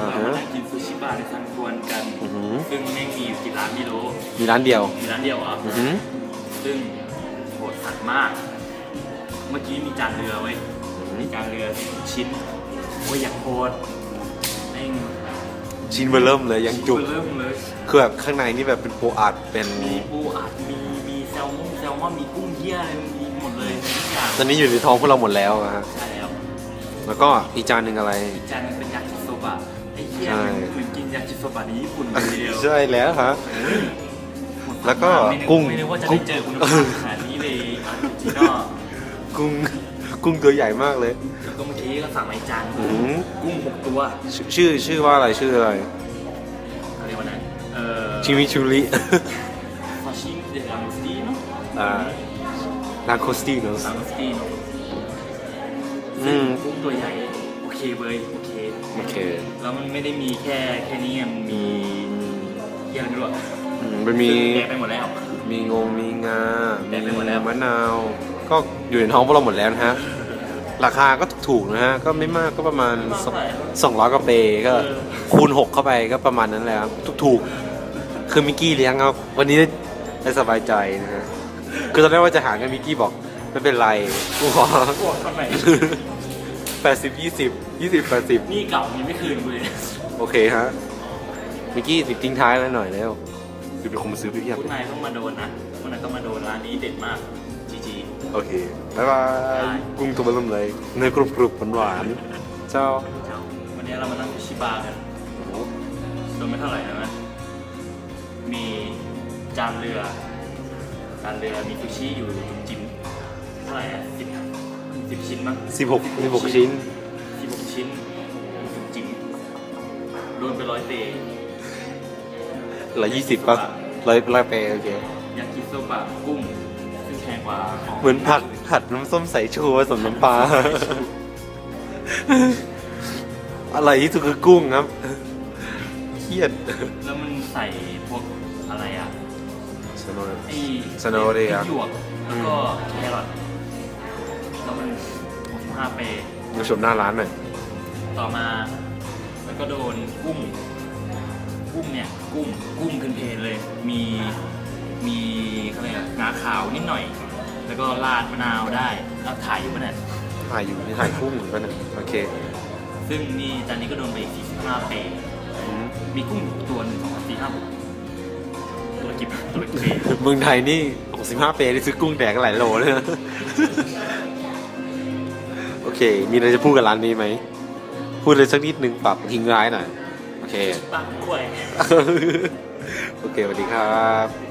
อ่าเราฮะ มานั่งกินซูชิบาร์ในซันควนกัน อือหือซึ่งแม่งมีอยู่กี่ร้านไม่รู้มีร้านเดียว มีร้านเดียวเหรอะ อือหือซึ่งโหดสัตว์มาก เมื่อกี้มีจานเรือไว้ยมีจานเรือชิ้น โอ้ยอยากโคตรแม่งชิ้นเบอร์เริ่มเลยยังจุก เริ่มเลย คือแบบข้างในนี่แบบเป็นโปอัดเป็น มีปูอัดมีมีแซลมอนแซลมอนมีกุ้งเหี้ยอะไรมีหมดเลยทุกอย่างตอนนี้อยู่ในท้องพวกเราหมดแล้วอะฮะ ใช่แล้วแล้วก็อีกจานหนึ่งอะไร อีกจานหนึงเป็นยากิโซบะ ไอ้เหี้ยใช่มันเหมือนกินยากิโซบะในญี่ปุ่นเลยทีเดียวใช่แล้วฮะหมดแล้วก็ไม่นึกุ้งไม่นึกว่าจะกุ้ได้งเจอคุณภาพขนาดนี้เลยอาร์เจนตินากุ้งกุ้งตัวใหญ่มากเลยแล้วก็เมื่อกี้ก็สั่งมาอีกจานอืมกุ้งหกตัวชื่อชื่อชื่อว่าอะไรชื่ออะไรอะไรวะนะเอ่อชิมิชูริซาชิมิเดลังสตีโนอ่านาโคสติโนสลังสตีโน เคเว้ยโอเคโอเคแล้วมันไม่ได้มีแค่แค่นี้ไงมันมีเหี้ยอะไรไม่รู้อะอืมมันมีแดกไปหมดแล้ว มีงงมีงา แดกไปหมดแล้ว มะนาว ก็อยู่ในท้องพวกเราหมดแล้วนะฮะ ราคาก็ถูกๆนะฮะ ก็ไม่มากก็ประมาณสองร้อยกว่าเปก็คูณหกเข้าไปก็ประมาณนั้นแหละครับถูกๆ คือมิกกี้เลี้ยงเอาวันนี้ได้สบายใจนะฮะ คือตอนแรกว่าจะหารกันมิกกี้บอกไม่เป็นไรกูขอ ปวดทำไม แปดสิบยี่สิบยี่สิบแปดสิบนี่เก่ายังไม่คืนกูเลยโอเคฮะมิกกี้ติดทิ้งท้ายแล้วหน่อยแล้วคือเป็นคนมาซื้อไปเพียบคุณเลยนายต้องมาโดนนะคุณนายต้องมาโดนร้านนี้เด็ดมากจีจี โอเคบายบายกุ้งตัวเบิ่มเลยเนื้อกรุบกรุบหวานๆเจ้าเจ้าวันนี้เรามานั่งชิบากันโดนไม่เท่าไหร่นะมีจานเรือ จานเรือมีซูชิอยู่จิ้มเท่าไหร่อะสิบ สิบชิ้นมั้งสิบหกสิบหกชิ้นสิบหกชิ้นจุ่มจิ้มโดนไปร้อยเตะร้อยยี่สิบป่ะร้อยร้อยเปโอเคยากิโซบะกุ้งซึ่งแพงกว่าของเหมือนผัดผัดน้ำส้มสายชูผสมน้ำปลาอะไรที่สุดคือกุ้งครับเครียดแล้วมันใส่พวกอะไรอะสโนว์ไอ้สโนว์ดิครับไอ้หยวกแล้วก็แครอทแล้วมันห้าเปมาชมหน้าร้านหน่อย ต่อมาแล้วก็โดนกุ้ง กุ้งเนี่ย กุ้ง กุ้งเพลนๆเลย มี มีเขาเรียกอะไรงาขาวนิดหน่อย แล้วก็ราดมะนาวได้แล้วถ่ายอยู่ปะเนี่ยถ่ายอยู่นี่ถ่ายกุ้งเหมือนกันนะโอเค ซึ่งนี่จานนี้ก็โดนไปอีก45เปอืมมีกุ้งอยู่ตัวหนึ่งสองสามสี่ห้าหกตัวละกี่ตัวละกี่เป เมืองไทยนี่65เปนี่ซื้อกุ้งแดกกันหลายโลเลยนะโอ เค มีอะไรจะพูดกับร้านนี้ไหม พูดเลยสักนิดนึงปรับทิ้งร้ายหน่อย โอเคปักกล้วย โอเคสวัสดีครับ